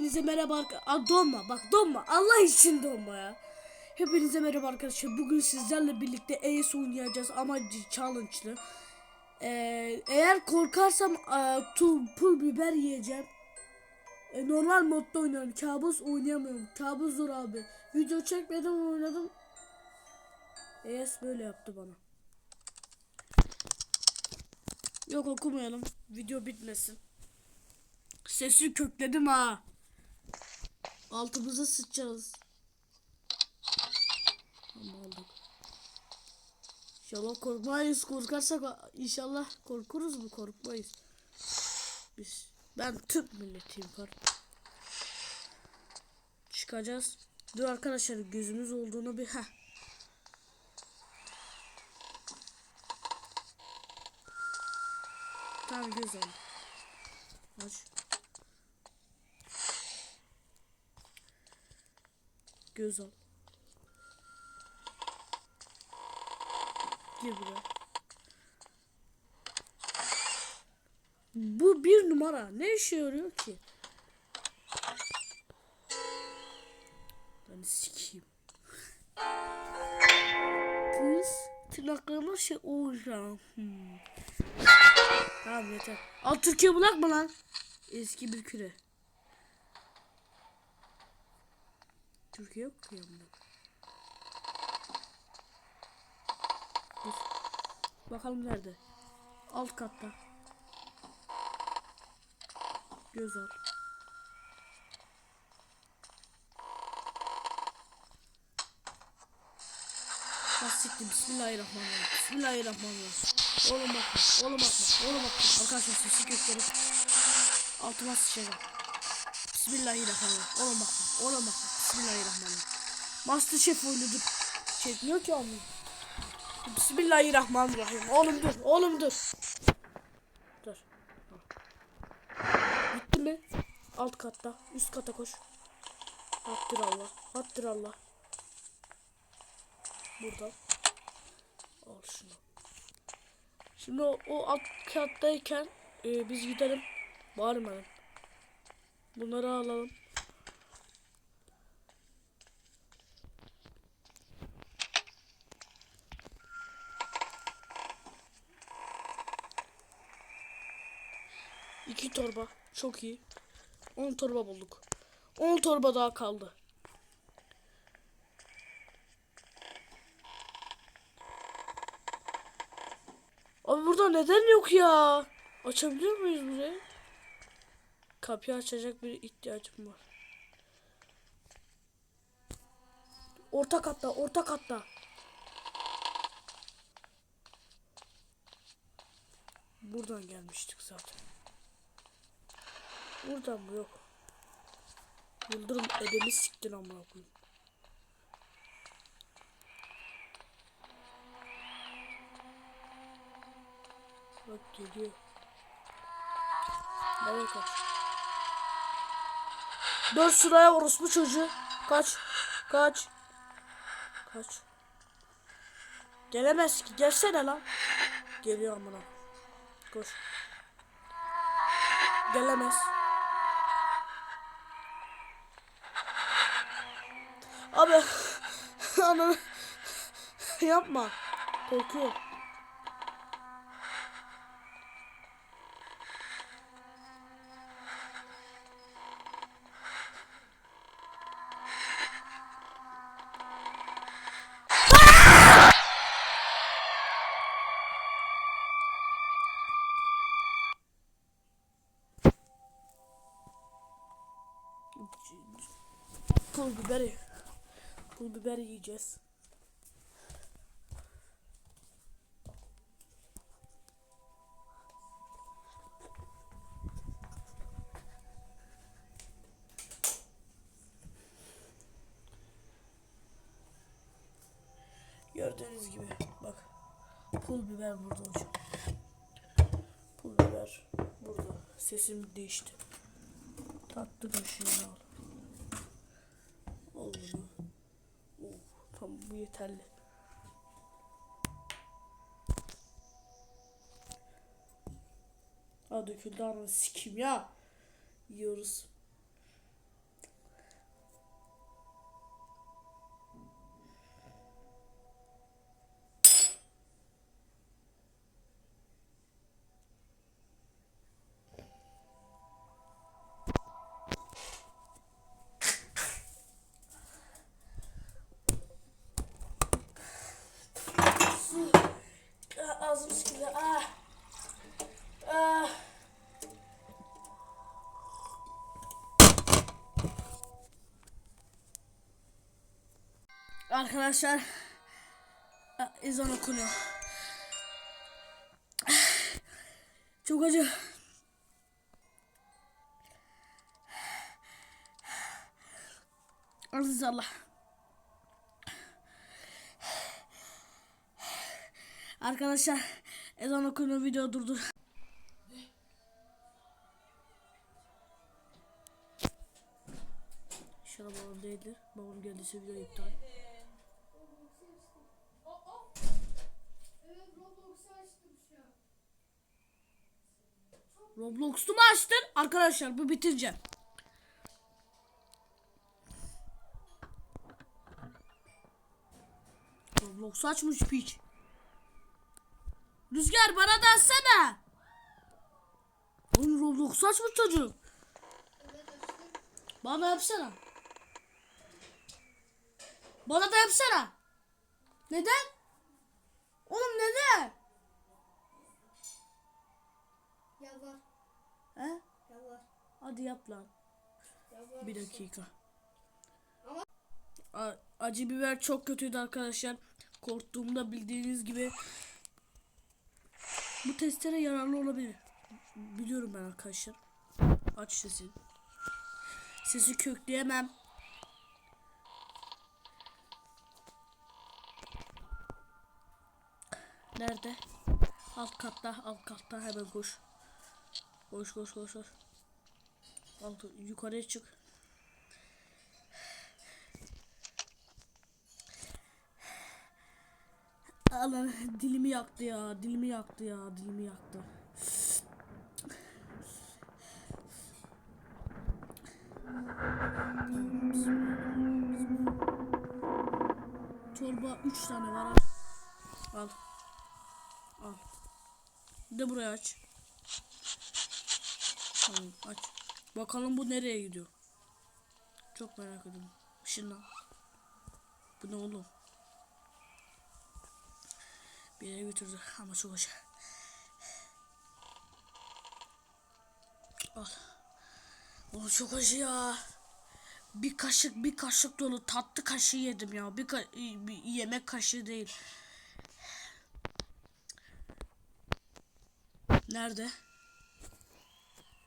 Hepinize merhaba arkadaşlar. Donma bak donma. Allah için donma ya. Hepinize merhaba arkadaşlar. Bugün sizlerle birlikte Ace oynayacağız ama challenge'lı. Ee, eğer korkarsam e, tu, pul biber yiyeceğim. E, normal modda oynuyorum. Kabus oynayamıyorum. Kabus zor abi. Video çekmedim oynadım. Ace böyle yaptı bana. Yok okumayalım. Video bitmesin. Sesi kökledim ha. Altımıza sıçacağız. Ama aldık. İnşallah korkmayız. Korkarsak inşallah korkuruz mu? Korkmayız. Biz ben Türk milletiyim kar. Çıkacağız. Dur arkadaşlar gözümüz olduğunu bir ha. Tamam göz al. Aç. Göz al. Gir buraya. Bu bir numara. Ne işe yarıyor ki? Ben sikeyim. Kız tırnaklarıma şey olacağım. Hmm. Tamam yeter. Al Türkiye bulak mı lan? Eski bir küre. Türkiye yok ki. Bakalım nerede? Alt katta. Göz al. Bahsettim. Bismillahirrahmanirrahim. Bismillahirrahmanirrahim. Oğlum bakma. Oğlum bakma. Oğlum bakma. Arkadaşlar sesi gösterip altıma sıçacağım. Bismillahirrahmanirrahim. Oğlum bakma. Oğlum bakma. Bismillahirrahmanirrahim. Masterchef oynadık. Çekmiyor ki onu. Bismillahirrahmanirrahim. Oğlum dur. Oğlum dur. Dur. Gitti mi? Alt katta. Üst kata koş. Hattır Allah. Hattır Allah. Burada. Al şunu. Şimdi o, o alt kattayken e, biz gidelim. Bağırmayalım. Bunları alalım. İki torba. Çok iyi. 10 torba bulduk. 10 torba daha kaldı. Abi burada neden yok ya? Açabiliyor muyuz burayı? Kapıyı açacak bir ihtiyacım var. Orta katta, orta katta. Buradan gelmiştik zaten. Buradan mı yok? Yıldırım edemi siktin amına koyayım. Bak geliyor. Nereye kaç? Dört sıraya orospu çocuğu. Kaç. Kaç. Kaç. Gelemez ki. Gelsene lan. Geliyor amına. Koş. Gelemez. Abi. Ananı. Yapma. Korkuyorum. Pul biberi. Pul biber yiyeceğiz. Gördüğünüz gibi bak pul biber burada hocam. Pul biber burada. Sesim değişti. Tatlı bir şey al. Al bunu. Bu yeterli. Ha döküldü ananı sikim ya. Yiyoruz. Arkadaşlar ezan okunuyor. Çok acı. Aziz Allah. Arkadaşlar ezan okunuyor video durdur. İnşallah babam değildir. Babam geldiyse video iptal. Roblox'u mu açtın? Arkadaşlar bu bitince. Roblox açmış piç. Rüzgar bana da açsana. Oğlum Roblox açmış çocuk. Bana yapsana. Bana da yapsana. Neden? Oğlum neden? He? Yalvar. Hadi yap lan. Yalvar. Bir dakika. Ama- A- acı biber çok kötüydü arkadaşlar. Korktuğumda bildiğiniz gibi bu testere yararlı olabilir. Biliyorum ben arkadaşlar. Aç sesi. Sesi kökleyemem. Nerede? Alt katta, alt katta hemen koş. Koş koş koş koş. Alt, yukarıya çık. Alan dilimi yaktı ya, dilimi yaktı ya, dilimi yaktı. Çorba 3 tane var. Al. Al. Bir de buraya aç. Tamam aç. Bakalım bu nereye gidiyor. Çok merak ediyorum. Işınlan. Bu ne oğlum? Bir yere götürdü ama çok acı. Al. O çok acı ya. Bir kaşık bir kaşık dolu tatlı kaşığı yedim ya. Bir, ka- bir yemek kaşığı değil. Nerede?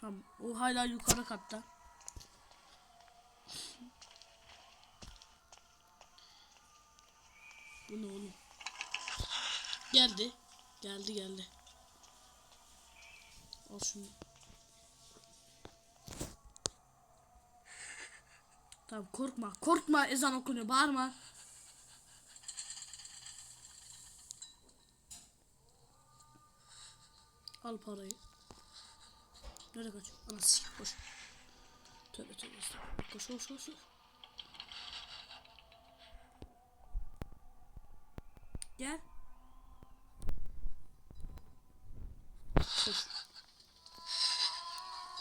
Tamam. O hala yukarı katta. Bu ne oğlum? Geldi. Geldi geldi. Al şunu. Tamam korkma. Korkma ezan okunuyor. Bağırma. Al parayı. Nereye kaç? Anası koş. Tövbe tövbe estağfurullah. Koş koş. koş. Gel. Koş.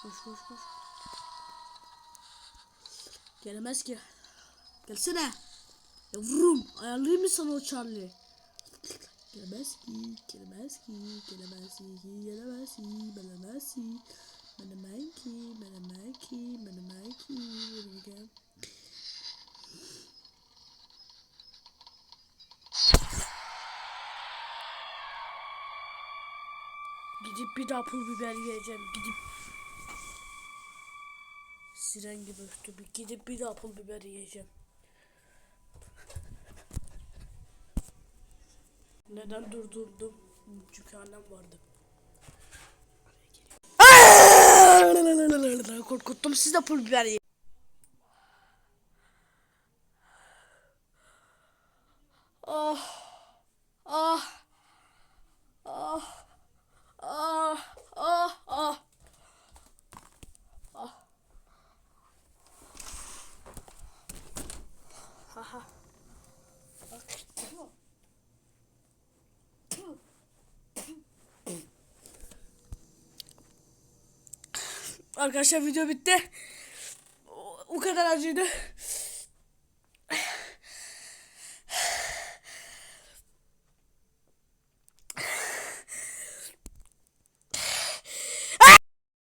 Koş koş koş. Gelemez ki. Gelsene. Yavrum ayarlayayım mı sana o Charlie? Gelemez ki, gelemez ki, gelemez ki, gelemez ki, gelemez ki. Ki, menemen ki, menemen ki, menemen Gidip bir daha pul biber yiyeceğim. Gidip siren gibi. Bir gidip bir daha pul biber yiyeceğim. Neden durdurdum? Çünkü annem vardı. Korkuttum siz de pul biber. Arkadaşlar video bitti. O, kadar acıydı.